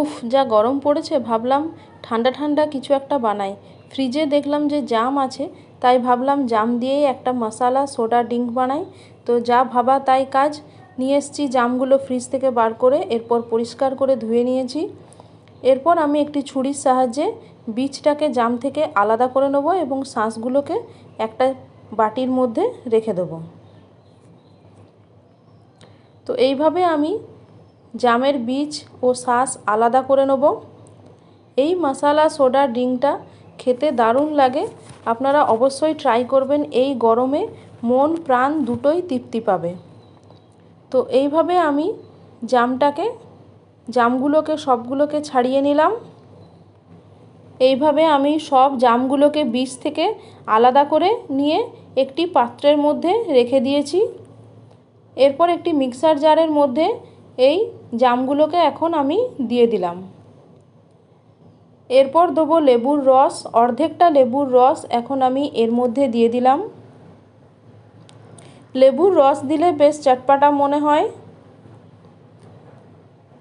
উফ, যা গরম পড়েছে, ভাবলাম ঠান্ডা ঠান্ডা কিছু একটা বানাই। ফ্রিজে দেখলাম যে জাম আছে, তাই ভাবলাম জাম দিয়েই একটা মশালা, সোডা ড্রিঙ্ক বানাই। তো যা ভাবা তাই কাজ, নিয়ে এসেছি জামগুলো ফ্রিজ থেকে বার করে, এরপর পরিষ্কার করে ধুয়ে নিয়েছি। এরপর আমি একটি ছুরির সাহায্যে বীজটাকে জাম থেকে আলাদা করে নেব এবং শাঁসগুলোকে একটা বাটির মধ্যে রেখে দেবো। তো এইভাবে আমি জামের বীজ ও শাঁস আলাদা করে নেব। এই মশালা সোডা ড্রিঙ্কটা খেতে দারুণ লাগে। আপনারা অবশ্যই ট্রাই করবেন। এই গরমে মন, প্রাণ দুটোই তৃপ্তি পাবে। তো এইভাবে আমি জামটাকে, জামগুলোকে, সবগুলোকে ছাড়িয়ে নিলাম। এইভাবে আমি সব জামগুলোকে বীজ থেকে আলাদা করে নিয়ে একটি পাত্রের মধ্যে রেখে দিয়েছি। এরপর একটি মিক্সার জারের মধ্যে এই জামগুলোকে এখন আমি দিয়ে দিলাম। এরপর দেবো লেবুর রস, অর্ধেকটা লেবুর রস এখন আমি এর মধ্যে দিয়ে দিলাম। লেবুর রস দিলে বেশ চটপাটা মনে হয়।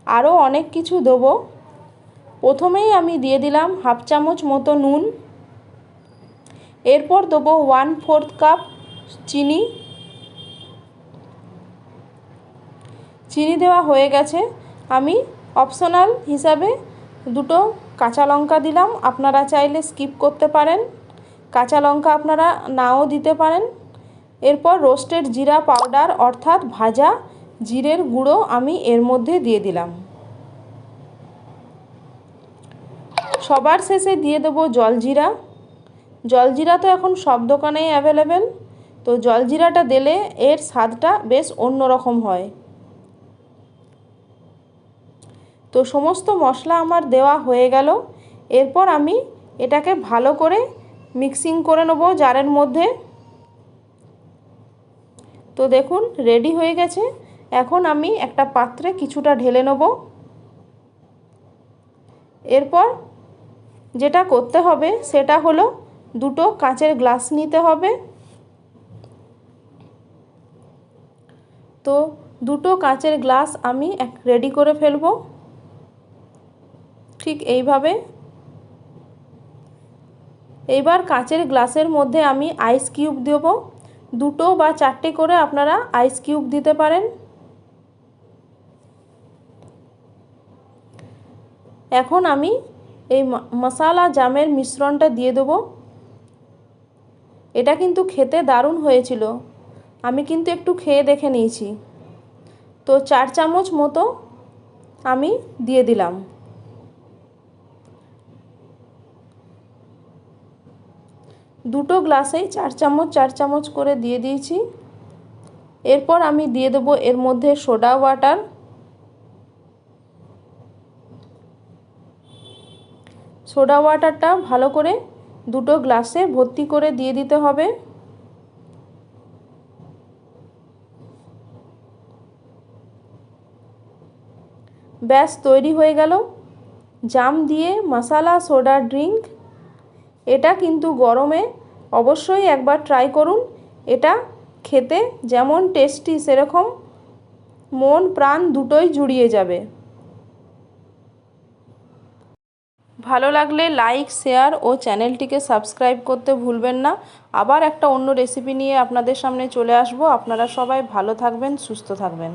আরও অনেক কিছু দেবো। প্রথমেই আমি দিয়ে দিলাম হাফ চামচ মতো নুন। এরপর দেবো ওয়ান ফোর্থ কাপ চিনি। চিনি দেওয়া হয়ে গেছে। আমি অপশনাল হিসাবে দুটো কাঁচা লঙ্কা দিলাম। আপনারা চাইলে স্কিপ করতে পারেন। কাঁচা লঙ্কা আপনারা নাও দিতে পারেন। এরপর রোস্টেড জিরা পাউডার অর্থাৎ ভাজা জিরের গুঁড়ো আমি এর মধ্যে দিয়ে দিলাম। সবার শেষে দিয়ে দেবো জলজিরা জলজিরা তো এখন সব দোকানেই অ্যাভেলেবেল তো জলজিরাটা দিলে এর স্বাদটা বেশ অন্যরকম হয়। তো সমস্ত মশলা আমার দেওয়া হয়ে গেল। এরপর আমি এটাকে ভালো করে মিক্সিং করে নেব জারের মধ্যে। তো দেখুন রেডি হয়ে গেছে। এখন আমি একটা পাত্রে কিছুটা ঢেলে নেব। এরপর যেটা করতে হবে, সেটা হলো দুটো কাঁচের গ্লাস নিতে হবে। তো দুটো কাঁচের গ্লাস আমি এক রেডি করে ফেলব। ঠিক এইভাবে। এইবার কাঁচের গ্লাসের মধ্যে আমি আইস কিউব দেবো। দুটো বা চারটে করে আপনারা আইস কিউব দিতে পারেন। এখন আমি এই মশালা জামের মিশ্রণটা দিয়ে দেবো। এটা কিন্তু খেতে দারুণ হয়েছিল। আমি কিন্তু একটু খেয়ে দেখে নিয়েছি। তো চার চামচ মতো আমি দিয়ে দিলাম। দুটো গ্লাসেই চার চামচ চার চামচ করে দিয়ে দিয়েছি। এরপর আমি দিয়ে দেবো এর মধ্যে সোডা ওয়াটার। সোডা ওয়াটারটা ভালো করে দুটো গ্লাসে ভর্তি করে দিয়ে দিতে হবে। ব্যাস, তৈরি হয়ে গেল। জাম দিয়ে মশালা, সোডা, ড্রিঙ্ক এটা কিন্তু গরমে অবশ্যই একবার ট্রাই করুন। এটা খেতে যেমন টেস্টি সেরকম মন প্রাণ দুটোই জুড়িয়ে যাবে। ভালো লাগলে লাইক শেয়ার ও চ্যানেলটিকে সাবস্ক্রাইব করতে ভুলবেন না। আবার একটা অন্য রেসিপি নিয়ে আপনাদের সামনে চলে আসব। আপনারা সবাই ভালো থাকবেন, সুস্থ থাকবেন।